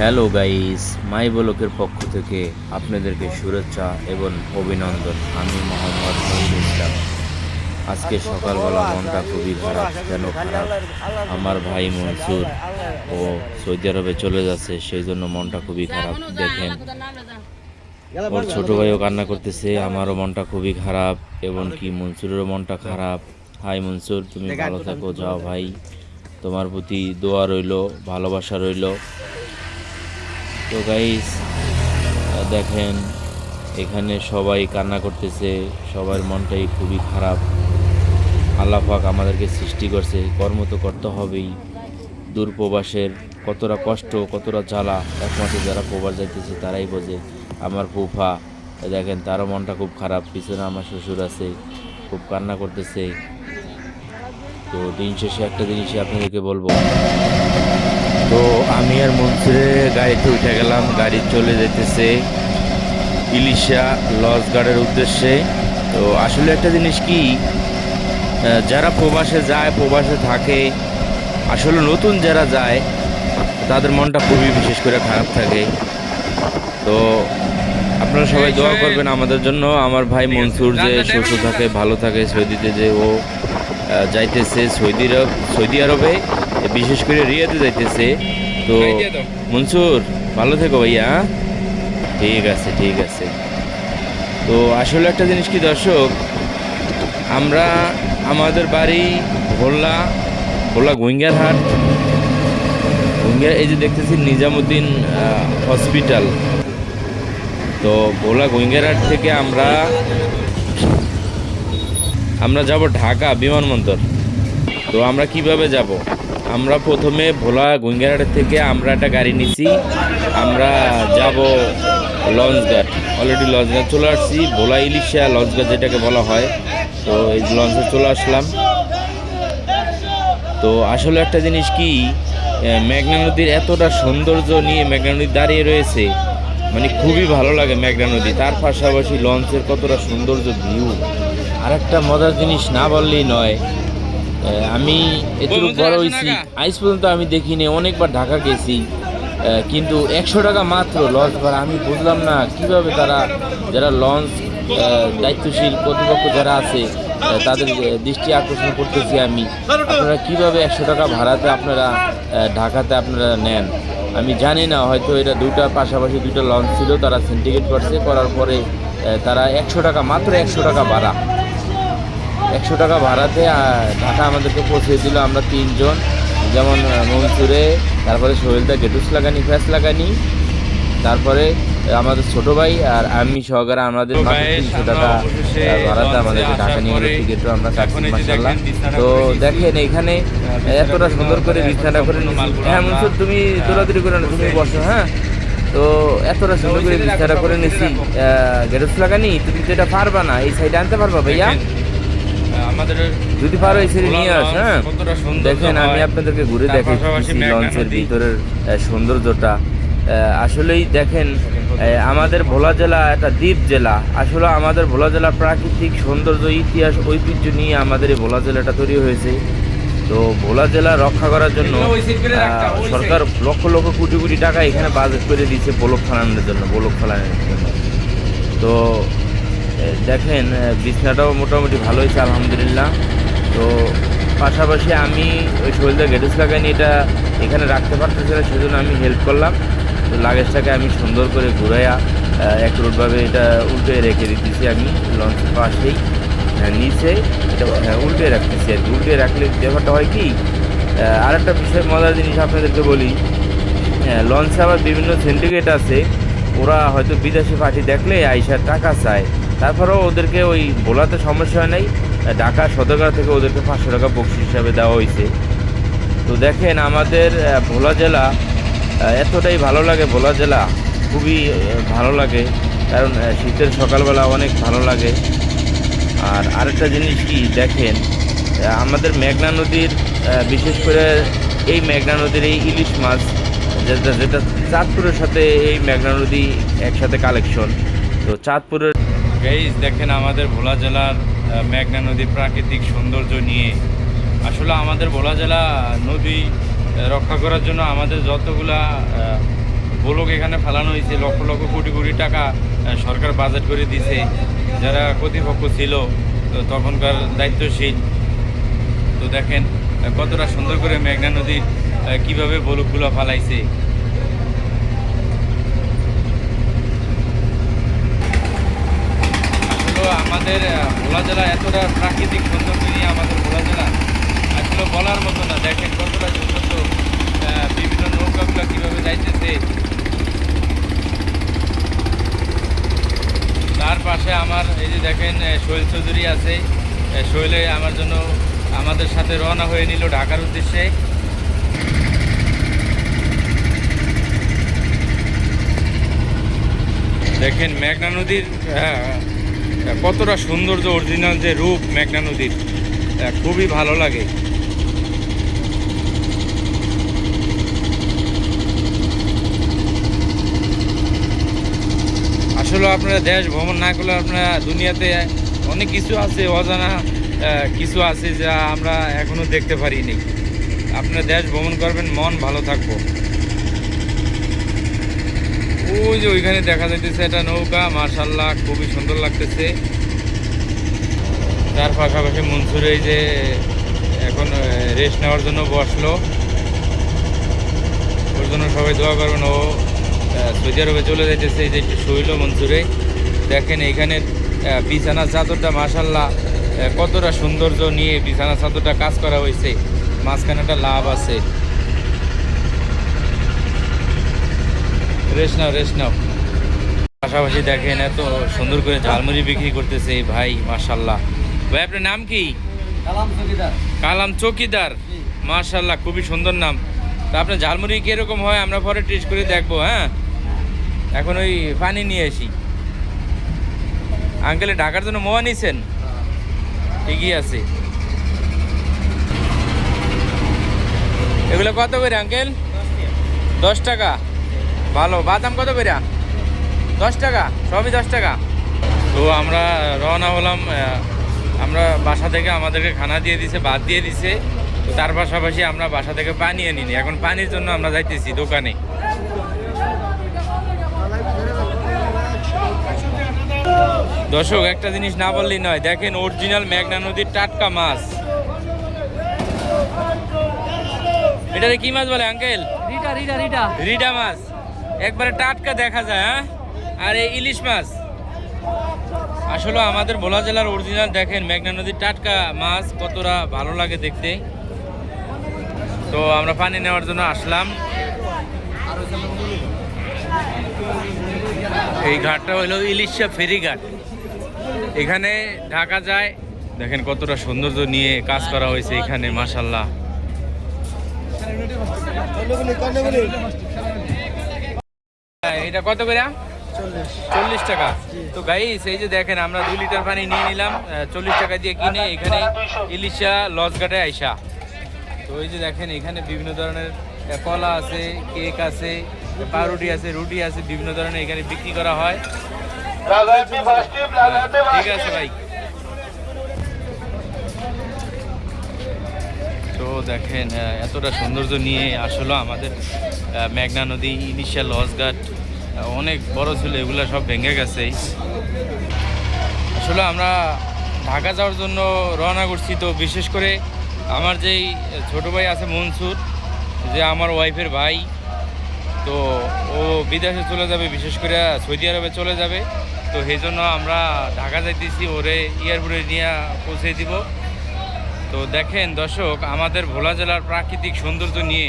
Hello guys, মাই বলকের পক্ষ থেকে আপনাদেরকে শুভেচ্ছা এবং অভিনন্দন। আমি মোহাম্মদ নজরুল ইসলাম। আজকে সকালবেলা মনটা খুবই খারাপ, কেন খারাপ? আমার ভাই মনসুর ও সৌদি আরবে চলে যাচ্ছে, সেই জন্য মনটা খুবই খারাপ। দেখেন, ওর ছোট ভাইও কান্না করতেছে, আমারও মনটা খুবই খারাপ, এবং কি মনসুরেরও মনটা খারাপ। হাই মনসুর, তুমি ভালো থাকো, যাও ভাই। তোমার প্রতি দোয়া রইল, ভালোবাসা রইল। তো গাইস দেখেন, এখানে সবাই কান্না করতেছে, সবার মনটাই খুবই খারাপ। আল্লাহ পাক আমাদেরকে সৃষ্টি করছে, কর্ম তো করতে হবেই। দূর প্রবাসের কতটা কষ্ট, কতটা জ্বালা একমাত্র যারা প্রবাস যাইতেছে তারাই বোঝে। আমার ফুফা, দেখেন, তারও মনটা খুব খারাপ, পিছনে আমার শ্বশুর আছে, খুব কান্না করতেছে। তো দিন শেষে একটা জিনিসই আপনাদেরকে বলব। তো আমি আর মনসুরে গাড়িতে উঠে গেলাম গাড়ি চলে যেতেছে ইলিশা লস গার্ডের উদ্দেশ্যে। তো আসলে একটা জিনিস কি যারা প্রবাসে যায় প্রবাসে থাকে আসলে নতুন যারা যায় তাদের মনটা খুবই বিশেষ করে খারাপ থাকে। তো আপনারা সবাই দোয়া করবেন আমাদের জন্য। আমার ভাই মনসুর যে সুস্থ থাকে ভালো থাকে সৌদিতে যে ও যাইতেছে সৌদি আরব সৌদি আরবে। বিশেষ করে রিয়াতে যাইতেছে। তো মনসুর ভালো থেকো ভাইয়া হ্যাঁ? ঠিক আছে ঠিক আছে। তো আসলে একটা জিনিস কি দর্শক আমরা আমাদের বাড়ি ভোলা ভোলা গুইঙ্গার হাট গুইঙ্গার এই যে দেখতেছি নিজামুদ্দিন হসপিটাল তো ভোলা গুইঙ্গার হাট থেকে আমরা আমরা যাব ঢাকা বিমানবন্দর। তো আমরা কীভাবে যাব? আমরা প্রথমে ভোলা গুইঙ্গারহাটের থেকে আমরা একটা গাড়ি নিছি। আমরা যাব লঞ্চঘাট অলরেডি লঞ্চঘাট চলে আসছি। ভোলা ইলিশা লঞ্চঘাট যেটাকে বলা হয়। তো এই লঞ্চে চলে আসলাম। তো আসলে একটা জিনিস কি মেঘনা নদীর এতটা সৌন্দর্য নিয়ে মেঘনা নদী দাঁড়িয়ে রয়েছে মানে খুবই ভালো লাগে মেঘনা নদী। তার পাশাপাশি লঞ্চের কতটা সৌন্দর্য ভিউ আর একটা মজার জিনিস না বললেই নয় আমি এতটুকু বড় হয়েছি। আজ পর্যন্ত আমি দেখিনি অনেকবার ঢাকা গেছি। কিন্তু একশো টাকা মাত্র লঞ্চ ভাড়া আমি বুঝলাম না কীভাবে তারা যারা লঞ্চ দায়িত্বশীল কর্তৃপক্ষ যারা আছে তাদের দৃষ্টি আকর্ষণ করতেছি আমি। আপনারা কীভাবে একশো টাকা ভাড়াতে আপনারা ঢাকাতে আপনারা নেন? আমি জানি না হয়তো এটা দুটা পাশাপাশি দুটো লঞ্চ ছিল তারা সিন্ডিকেট করছে করার পরে তারা একশো টাকা মাত্র একশো টাকা ভাড়া। একশো টাকা ভাড়াতে ঢাকা আমাদেরকে পৌঁছে দিল আমরা তিনজন। যেমন মনসুরে তারপরে সোহেলদা গেটুস লাগানি ফ্যাস লাগানি তারপরে আমাদের ছোট ভাই আর আমি সহকারে আমাদের তিনশো টাকা ভাড়াতে আমাদেরকে ঢাকা নিয়ে গেলে টিকিটও আমরা কাটছি মাসাল্লাহ তো দেখেন এখানে এতটা সুন্দর করে বিছানা করে হ্যাঁ মনসুর তুমি দৌড়াদৌড়ি করে না তুমি বসো হ্যাঁ? তো এতটা সুন্দর করে বিছানা করে নিয়েছি গেটুস লাগানি তুমি তো এটা পারবা না এই সাইডে আনতে পারবা ভাইয়া? আমাদের যদি পারো এই ছেড়ে নিয়ে আস হ্যাঁ। দেখেন আমি আপনাদেরকে ঘুরে মেঘনা লঞ্চের ভিতরের সৌন্দর্যটা। আসলেই দেখেন আমাদের ভোলা জেলা একটা দ্বীপ জেলা। আসলে আমাদের ভোলা জেলা প্রাকৃতিক সৌন্দর্য ইতিহাস ঐতিহ্য নিয়ে আমাদের এই ভোলা জেলাটা তৈরি হয়েছে। তো ভোলা জেলা রক্ষা করার জন্য। সরকার লক্ষ লক্ষ কোটি কোটি টাকা এখানে বাজেট করে দিয়েছে বলক ফালানোর জন্য বলক ফালানোর জন্য। তো দেখেন বিছনাটাও মোটামুটি ভালো হয়েছে আলহামদুলিল্লাহ। তো পাশাপাশি আমি ওই শরীরটা গেটুস লাগাইনি এটা এখানে রাখতে পারতেছি না সেজন্য আমি হেল্প করলাম। তো লাগেজটাকে আমি সুন্দর করে ঘুরাইয়া এক রুটভাবে এটা উল্টে রেখে দিতেছি আমি লঞ্চের পাশেই। হ্যাঁ, নিচে এটা হ্যাঁ, উল্টে রাখতেছি আর কি। উল্টে রাখলে ব্যাপারটা হয় কি আহ, আরেকটা বিষয় মজার জিনিস আপনাদেরকে বলি হ্যাঁ লঞ্চে আবার বিভিন্ন সিন্ডিকেট আছে ওরা হয়তো বিদেশি পার্টি দেখলে আইসার টাকা চায়। তারপরেও ওদেরকে ওই বোলাতে সমস্যা নাই। ঢাকা সদরঘাট থেকে ওদেরকে পাঁচশো টাকা বক্সি হিসাবে দেওয়া হয়েছে। তো দেখেন আমাদের ভোলা জেলা এতটাই ভালো লাগে ভোলা জেলা। খুবই ভালো লাগে। কারণ শীতের সকালবেলা অনেক ভালো লাগে। আর আরেকটা জিনিস কি, দেখেন আমাদের মেঘনা নদীর বিশেষ করে এই মেঘনা নদীর এই ইলিশ মাছ, যেটা যেটা চাঁদপুরের সাথে এই মেঘনা নদী একসাথে কালেকশন তো চাঁদপুরের গাইজ দেখেন আমাদের ভোলা জেলার মেঘনা নদীর প্রাকৃতিক সৌন্দর্য নিয়ে। আসলে আমাদের ভোলা জেলা নদী রক্ষা করার জন্য আমাদের যতগুলা ব্লক এখানে ফেলানো হয়েছে, লক্ষ লক্ষ কোটি কোটি টাকা সরকার বাজেট করে দিছে যারা কর্তৃপক্ষ ছিল তখনকার দায়িত্বশীল। তো দেখেন কতটা সুন্দর করে মেঘনা নদীর কীভাবে বলকগুলো ফালাইছে আসলে আমাদের ভোলা জেলা এতটা প্রাকৃতিক সৌন্দর্য নিয়ে আমাদের ভোলা জেলা আসলে বলার মতো না। দেখেন কতটা সৌন্দর্য বিভিন্ন নৌকাগুলো কীভাবে যাইতেছে। তার পাশে আমার এই যে দেখেন সোহেল চৌধুরী আছে। সোহেলে আমার জন্য আমাদের সাথে রওনা হয়ে নিল ঢাকার উদ্দেশ্যে। দেখেন মেঘনা নদীর আহ, কতটা সৌন্দর্য অরিজিনাল যে রূপ মেঘনা নদীর খুবই ভালো লাগে। আসলে আপনারা দেশ ভ্রমণ না করলে আপনারা দুনিয়াতে অনেক কিছু আছে অজানা আহ, কিছু আছে যা আমরা এখনও দেখতে পারিনি। আপনারা দেশ ভ্রমণ করবেন মন ভালো থাকব ওই যে ওইখানে দেখা যাইতেছে একটা নৌকা মার্শাল্লাহ খুবই সুন্দর লাগতেছে। তার পাশাপাশি মনসুর এই যে এখন রেস্ট নেওয়ার জন্য বসল। ওর জন্য সবাই দোয়া করবেন। ও সৌদি আরবে চলে যাইতেছে। এই যে একটু শৈল মনসুরে। দেখেন এইখানে আহ, বিছানার চাদরটা মাসাল্লাহ কতটা সৌন্দর্য নিয়ে বিছানার চাদরটা কাজ করা হয়েছে। মাঝখানে একটা লাভ আছে। রেস্ট নাও রেস্ট নাও। পাশাপাশি দেখেন এত সুন্দর করে ঝালমুড়ি বিক্রি করতেছে এই ভাই মাশাল্লাহ ভাই আপনার নাম কি? কালাম চকিদার। মাশাল্লাহ খুবই সুন্দর নাম। তা আপনার ঝালমুড়ি কীরকম হয়? আমরা পরে টেস্ট করে দেখব হ্যাঁ? এখন ওই পানি নিয়ে আসি। আঙ্কেলে ঢাকার জন্য মোয়া নিছেন? ঠিকই আছে। এগুলো কত করে আঙ্কেল? দশ টাকা। ভালো বাদাম কত করে? দশ টাকা সবই দশ টাকা। তো আমরা রওনা হলাম আমরা বাসা থেকে আমাদেরকে খানা দিয়ে দিছে ভাত দিয়ে দিছে। তো তার পাশাপাশি আমরা বাসা থেকে পানি আনিনি এখন পানির জন্য আমরা যাইতেছি দোকানে। দর্শক একটা জিনিস না বললেই নয়। দেখেন অরিজিনাল মেঘনা নদীর টাটকা মাছ। এটারে কি মাছ বলে আঙ্কেল? রিটা রিটা রিটা। রিডা মাছ। একবারে টাটকা দেখা যায় হ্যাঁ? আর এই ইলিশ মাছ। আসলে আমাদের ভোলা জেলার অরিজিনাল দেখেন, মেঘনা নদীর টাটকা মাছ, কতটা ভালো লাগে দেখতে। তো আমরা পানি নেওয়ার জন্য আসলাম। এই ঘাটটা হলো ইলিশা ফেরি ঘাট। এখানে ঢাকা যায়। দেখেন কতটা সৌন্দর্য নিয়ে কাজ করা হয়েছে এখানে মাসাল্লাহ এটা কত করে? চল্লিশ। টাকা। তো গাইস এই যে দেখেন আমরা দুই লিটার পানি নিয়ে নিলাম চল্লিশ টাকা দিয়ে কিনে এখানে ইলিশা লজঘাটে আইসা। তো এই যে দেখেন এখানে বিভিন্ন ধরনের কলা আছে কেক আছে পাউরুটি আছে রুটি আছে বিভিন্ন ধরনের এখানে বিক্রি করা হয়। হ্যাঁ, ঠিক আছে ভাই। দেখেন এতটা সৌন্দর্য নিয়ে আসলে আমাদের মেঘনা নদী ইনিশিয়াল লসঘাট অনেক বড় ছিল, এগুলো সব ভেঙে গেছে। আসলে আমরা ঢাকা যাওয়ার জন্য রওনা করছি, তো বিশেষ করে আমার যেই ছোট ভাই আছে মনসুর, যে আমার ওয়াইফের ভাই, তো ও বিদেশে চলে যাবে, বিশেষ করে সৌদি আরবে চলে যাবে, তো সেই জন্য আমরা ঢাকা যাইতেছি, ওরে এয়ারপোর্টে নিয়ে পৌঁছে দিব। তো দেখেন দর্শক, আমাদের ভোলা জেলার প্রাকৃতিক সৌন্দর্য নিয়ে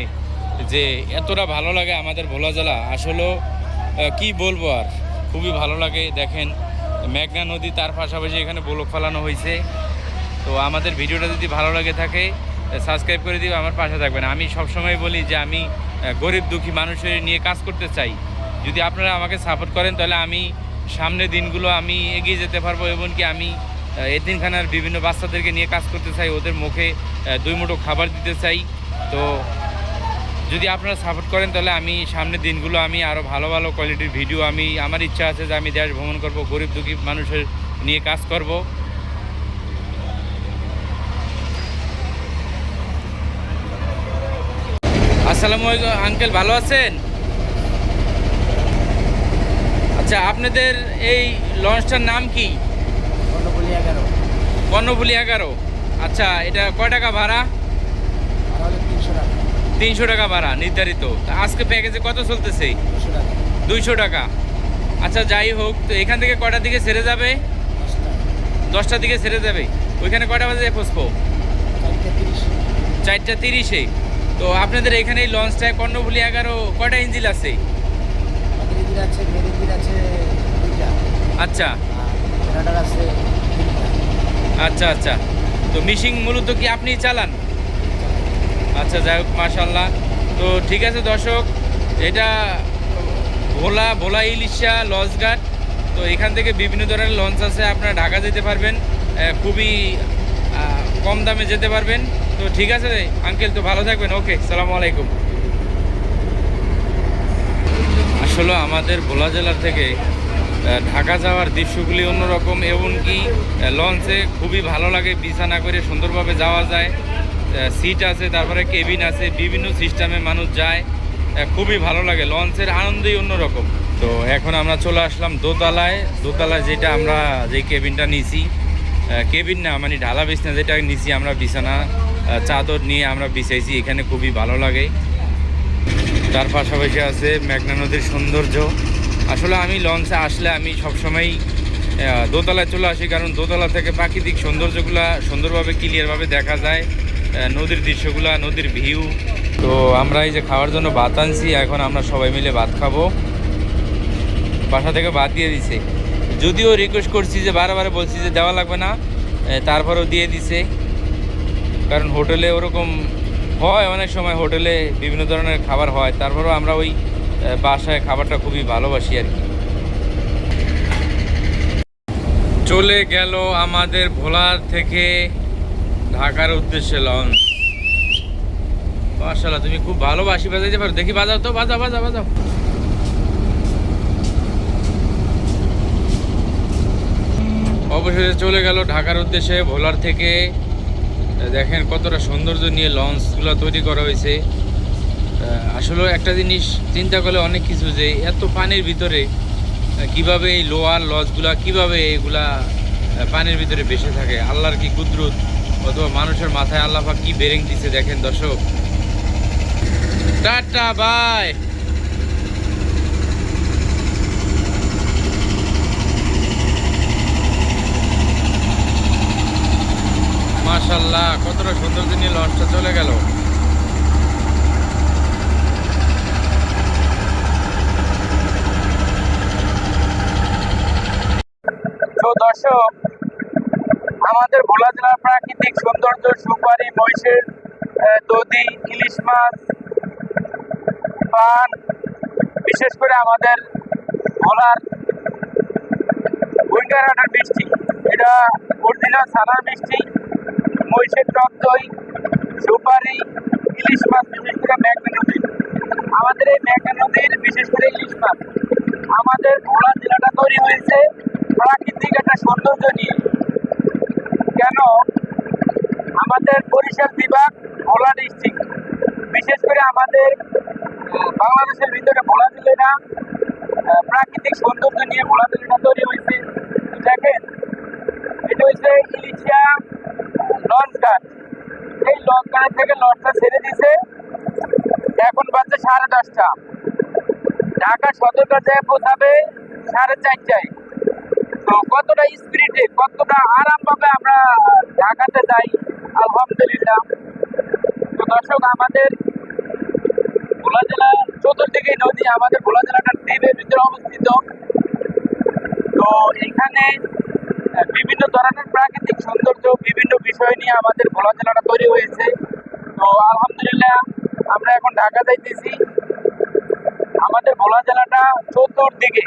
যে এতটা ভালো লাগে আমাদের ভোলা জেলা আসলেও কি বলব আর? খুবই ভালো লাগে। দেখেন, মেঘনা নদী তার পাশাপাশি এখানে বলক ফেলানো হয়েছে। তো আমাদের ভিডিওটা যদি ভালো লাগে থাকে, সাবস্ক্রাইব করে দিও, আমার পাশে থাকবেন। আমি সবসময় বলি যে আমি গরিব দুঃখী মানুষের নিয়ে কাজ করতে চাই। যদি আপনারা আমাকে সাপোর্ট করেন, তাহলে আমি সামনের দিনগুলো আমি এগিয়ে যেতে পারব, এমনকি আমি এতিমখানার বিভিন্ন বাচ্চাদেরকে নিয়ে কাজ করতে চাই, ওদের মুখে দুই মুঠো খাবার দিতে চাই। তো যদি আপনারা সাপোর্ট করেন, তাহলে আমি সামনের দিনগুলো আমি আরও ভালো ভালো কোয়ালিটির ভিডিও আমি, আমার ইচ্ছা আছে যে আমি দেশ ভ্রমণ করব, গরিব দুঃখী মানুষের নিয়ে কাজ করব। আসসালামু আলাইকুম আঙ্কেল ভালো আছেন? আচ্ছা আপনাদের এই লঞ্চটার নাম কি? কর্ণফুলি এগারো। আচ্ছা এটা কয় টাকা ভাড়া? তিনশো টাকা। ভাড়া নির্ধারিত। আজকে প্যাকেজে কত চলতেছে? দুইশো টাকা। আচ্ছা যাই হোক তো এখান থেকে কটার দিকে ছেড়ে যাবে? দশটার দিকে ছেড়ে যাবে। ওইখানে কয়টা বাজে পৌঁছবো? চারটে তিরিশে। তো আপনাদের এখানে এই লঞ্চটায় কর্ণফুলি এগারো কয়টা ইঞ্জিল আছে? আচ্ছা। আছে আচ্ছা আচ্ছা। তো মিশিং মূলত কি আপনি চালান? আচ্ছা যাই হোক মাশাল্লাহ তো ঠিক আছে, দর্শক, এটা ভোলা ভোলা ইলিশা লঞ্চঘাট তো এখান থেকে বিভিন্ন ধরনের লঞ্চ আছে, আপনারা ঢাকা যেতে পারবেন। খুবই কম দামে যেতে পারবেন। তো ঠিক আছে, আঙ্কেল, তো ভালো থাকবেন। ওকে, সালামু আলাইকুম। আসলে আমাদের ভোলা জেলার থেকে ঢাকা যাওয়ার দৃশ্যগুলি অন্যরকম এমনকি লঞ্চে খুবই ভালো লাগে, বিছানা করে সুন্দরভাবে যাওয়া যায়। সিট আছে, তারপরে কেবিন আছে, বিভিন্ন সিস্টেমে মানুষ যায়। খুবই ভালো লাগে, লঞ্চের আনন্দই অন্যরকম। তো এখন আমরা চলে আসলাম দোতলায়। দোতলায় যেটা আমরা যে কেবিনটা নিছি কেবিন না মানে ঢালা বিছনা যেটা নিছি আমরা বিছানা চাদর নিয়ে আমরা বিছাইছি, এখানে খুবই ভালো লাগে। তার পাশাপাশি আছে মেঘনা নদীর সৌন্দর্য। আসলে আমি লঞ্চে আসলে আমি সবসময় আহ, দোতলায় চলে আসি কারণ দোতলা থেকে প্রাকৃতিক সৌন্দর্যগুলা সুন্দরভাবে ক্লিয়ারভাবে দেখা যায় নদীর দৃশ্যগুলা নদীর ভিউ তো আমরা এই যে খাওয়ার জন্য ভাত আনছি এখন আমরা সবাই মিলে ভাত খাব। বাসা থেকে ভাত দিয়ে দিছে। যদিও রিকোয়েস্ট করছি যে বারে বলছি যে দেওয়া লাগবে না তারপরেও দিয়ে দিছে। কারণ হোটেলে ওরকম হয় অনেক সময় হোটেলে বিভিন্ন ধরনের খাবার হয় তারপরেও আমরা ওই বাসায় খাবারটা খুবই ভালোবাসি আর কি। চলে গেল আমাদের ভোলার থেকে ঢাকার উদ্দেশ্যে লঞ্চ মাশাল্লাহ তুমি খুব ভালো বাসি বাজাইতে পারো। দেখি বাজাও তো, বাজাও বাজাও বাজাও। অবশেষে চলে গেল ঢাকার উদ্দেশ্যে ভোলার থেকে। দেখেন কতটা সৌন্দর্য নিয়ে লঞ্চগুলো তৈরি করা হয়েছে। আসলে একটা জিনিস চিন্তা করলে অনেক কিছু যে এত পানির ভিতরে কীভাবে এই লোয়ার লজগুলা কীভাবে এগুলা পানির ভিতরে বেসে থাকে? আল্লাহর কি কুদরত? অথবা মানুষের মাথায় আল্লাহ কি বেরেং দিছে? দেখেন দর্শক। টাটা বাই মাশাল্লাহ, কতটা সৌন্দর্য নিয়ে লঞ্চটা চলে গেল তো দর্শক, আমাদের ভোলা জেলার প্রাকৃতিক সৌন্দর্য, সুপারি, মহিষের দধি, ইলিশ মাছ, পান, বিশেষ করে আমাদের ভোলার উইন্টার মিষ্টি। এটা অরিজিনাল ছানার মিষ্টি, মহিষের টক দই, সুপারি, ইলিশ মাছ, বিশেষ করে মেঘনা নদী। আমাদের এই মেঘনা নদীর বিশেষ করে ইলিশ মাছ। আমাদের ভোলা জেলাটা তৈরি হয়েছে প্রাকৃতিক একটা সৌন্দর্য নিয়ে। কেন? আমাদের বরিশাল বিভাগ ভোলা ডিস্ট্রিক্ট বিশেষ করে আমাদের বাংলাদেশের ভিতরে ভোলা আহ, প্রাকৃতিক সৌন্দর্য নিয়ে ভোলা জেলাটা তৈরি হয়েছে। দেখেন এটা হচ্ছে ইলিশিয়া লঞ্চ ঘাট এই লঞ্চ ঘাট থেকে লঞ্চটা ছেড়ে দিছে। এখন বাজছে সাড়ে দশটা। ঢাকা সদর কাছে পৌঁছাবে সাড়ে চারটায়। কতটা স্পিরিটে কতটা আরাম পাবে আমরা ঢাকাতে যাই, আলহামদুলিল্লাহ। তো দর্শক, আমাদের ভোলা জেলা চতুর্দিকে নদী, আমাদের ভোলা জেলাটার দ্বীপের ভিতরে অবস্থিত। তো এখানে বিভিন্ন ধরনের প্রাকৃতিক সৌন্দর্য, বিভিন্ন বিষয় নিয়ে আমাদের ভোলা জেলাটা তৈরি হয়েছে। তো আলহামদুলিল্লাহ, আমরা এখন ঢাকা যাইতেছি। আমাদের ভোলা জেলাটা চতুর্দিকে।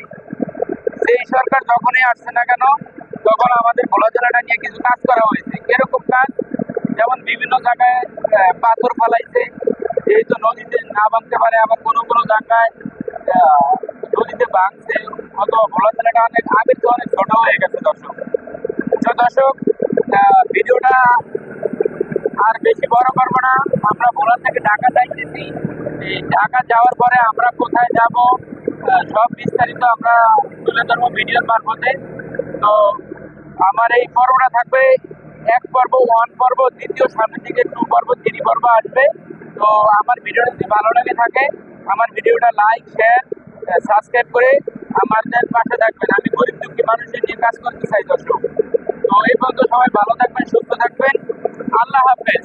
সেই সরকার যখনই আসছে না কেন, তখন আমাদের ভোলা জেলাটা নিয়ে কিছু কাজ করা হয়েছে। এরকম কাজ যেমন বিভিন্ন জায়গায় পাথর ফালাইছে, যেহেতু নদীতে না ভাঙতে পারে আবার কোনো কোনো জায়গায় নদীতে ভাঙছে, অথবা ভোলা জেলাটা অনেক আগের তো অনেক ছোট হয়ে গেছে, দর্শক। তো দর্শক ভিডিওটা আর বেশি বড় করব না। আমরা ভোলা থেকে ঢাকা যাইতেছি। ঢাকা যাওয়ার পরে আমরা কোথায় যাব? সব বিস্তারিত আমরা তুলে ধরবো ভিডিওর মারফতে। তো আমার এই পর্বটা থাকবে এক পর্ব, ওয়ান পর্ব, দ্বিতীয়, সামনের দিকে টু পর্ব থ্রি পর্ব আসবে। তো আমার ভিডিওটা যদি ভালো লাগে থাকে, আমার ভিডিওটা লাইক, শেয়ার সাবস্ক্রাইব করে আমাদের পাশে থাকবেন। আমি গরিব দুঃখী মানুষের নিয়ে কাজ করতে চাই, দর্শক। তো এই পর্যন্ত সবাই ভালো থাকবেন, সুস্থ থাকবেন। আল্লাহ হাফেজ।